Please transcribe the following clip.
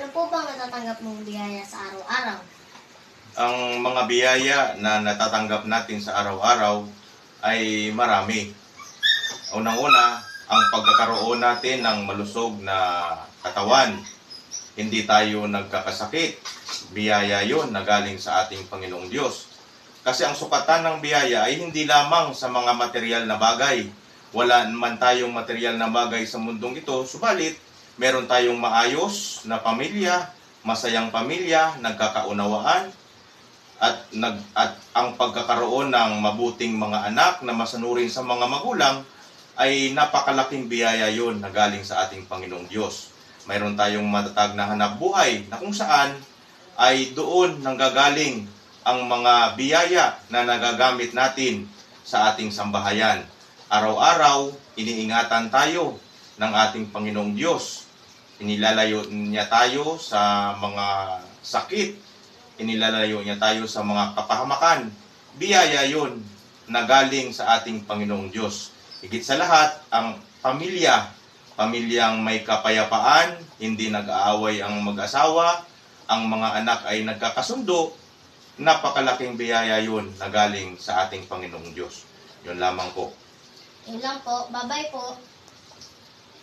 Ano po bang natatanggap mong biyaya sa araw-araw? Ang mga biyaya na natatanggap natin sa araw-araw ay marami. Unang-una, ang pagkakaroon natin ng malusog na katawan. Hindi tayo nagkakasakit. Biyaya yon na galing sa ating Panginoong Diyos. Kasi ang sukatan ng biyaya ay hindi lamang sa mga material na bagay. Wala naman tayong material na bagay sa mundong ito, subalit meron tayong maayos na pamilya, masayang pamilya, nagkakaunawaan, at nag at ang pagkakaroon ng mabuting mga anak na masanurin sa mga magulang ay napakalaking biyaya yon na galing sa ating Panginoong Diyos. Mayroon tayong matatag na hanap buhay na kung saan ay doon nanggagaling ang mga biyaya na nagagamit natin sa ating sambahayan. Araw-araw, iniingatan tayo ng ating Panginoong Diyos. Inilalayo niya tayo sa mga sakit. Inilalayo niya tayo sa mga kapahamakan. Biyaya yon na galing sa ating Panginoong Diyos. Higit sa lahat, ang pamilya, pamilyang may kapayapaan, hindi nag-aaway ang mag-asawa, ang mga anak ay nagkakasundo, napakalaking biyaya yun na galing sa ating Panginoong Diyos. Yun lamang po. Yun lang po. Bye-bye po.